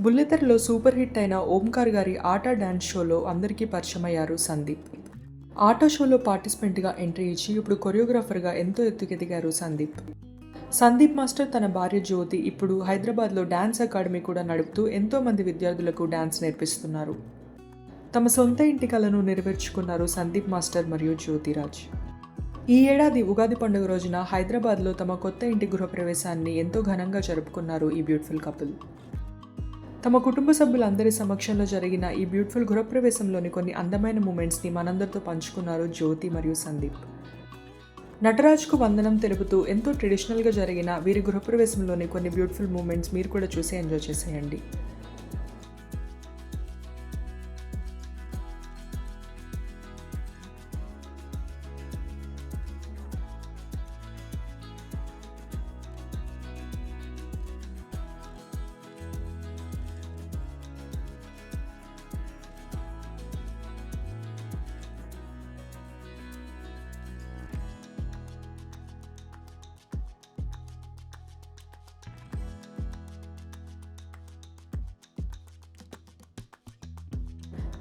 బుల్లితెరలో super hit అయిన ఓంకార్ గారి ఆటా dance షోలో అందరికీ పరిచయమయ్యారు సందీప్. ఆటో షోలో పార్టిసిపెంట్గా ఎంట్రీ ఇచ్చి ఇప్పుడు కొరియోగ్రాఫర్గా ఎంతో ఎత్తుకెదిగారు సందీప్. సందీప్ మాస్టర్ తన భార్య జ్యోతి ఇప్పుడు హైదరాబాద్లో డ్యాన్స్ అకాడమీ కూడా నడుపుతూ ఎంతో మంది విద్యార్థులకు డ్యాన్స్ నేర్పిస్తున్నారు. తమ సొంత ఇంటి కలను నెరవేర్చుకున్నారు సందీప్ మాస్టర్ మరియు జ్యోతిరాజ్. ఈ ఏడాది ఉగాది పండుగ రోజున హైదరాబాద్లో తమ కొత్త ఇంటి గృహప్రవేశాన్ని ఎంతో ఘనంగా జరుపుకున్నారు ఈ బ్యూటిఫుల్ కపుల్. తమ కుటుంబ సభ్యులందరి సమక్షంలో జరిగిన ఈ బ్యూటిఫుల్ గృహప్రవేశంలోని కొన్ని అందమైన మూమెంట్స్ని మనందరితో పంచుకున్నారు జ్యోతి మరియు సందీప్. నటరాజ్కు వందనం తెలుపుతూ ఎంతో ట్రెడిషనల్గా జరిగిన వీరి గృహప్రవేశంలోని కొన్ని బ్యూటిఫుల్ మూమెంట్స్ మీరు కూడా చూసి ఎంజాయ్ చేసేయండి.